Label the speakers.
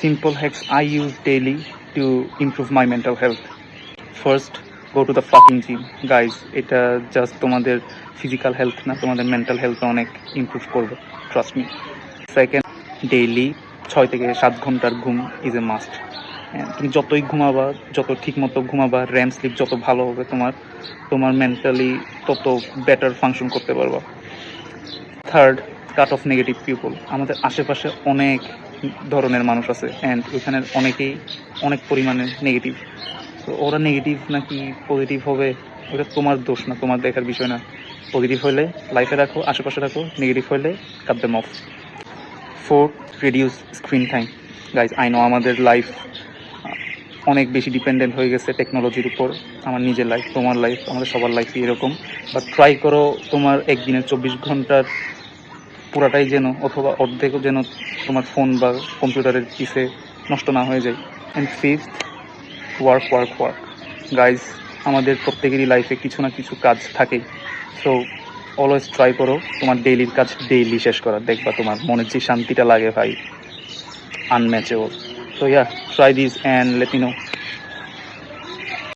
Speaker 1: simple hacks I use daily to improve my mental health. First, go to the fucking gym. Guys, এটা just তোমাদের physical health না তোমাদের mental health অনেক improve করবে trust me second daily ছয় থেকে সাত ঘণ্টার ঘুম ইজ এ মাস্ট তুমি যতই ঘুমাবা যত ঠিক মতো ঘুমাবা র্যাম স্লিপ যত ভালো হবে তোমার তোমার মেন্টালি তত বেটার ফাংশন করতে পারবা third cut off negative people আমাদের আশেপাশে অনেক ধরনের মানুষ আছে অ্যান্ড এখানের অনেকেই অনেক পরিমাণে নেগেটিভ তো ওরা নেগেটিভ নাকি পজিটিভ হবে ওটা তোমার দোষ না, তোমার দেখার বিষয় না। পজিটিভ হলে লাইফে রাখো, আশেপাশে রাখো নেগেটিভ হলে cut them off fourth reduce screen time guys I know আমাদের লাইফ অনেক বেশি ডিপেন্ডেন্ট হয়ে গেছে টেকনোলজির উপর, আমার নিজের লাইফ তোমার লাইফ আমাদের সবার লাইফই এরকম। বাট ট্রাই করো তোমার একদিনের চব্বিশ ঘণ্টার পুরাটাই যেন অথবা অর্ধেকও যেন তোমার ফোন বা কম্পিউটারের পিসে নষ্ট না হয়ে যায়। And fifth work work work guys আমাদের প্রত্যেকেরই লাইফে কিছু না কিছু কাজ থাকে সো অলওয়েজ ট্রাই করো তোমার ডেইলির কাজ ডেইলি শেষ করার। দেখবা তোমার মনের যে শান্তিটা লাগে ভাই unmatchable So yeah try these and let me know.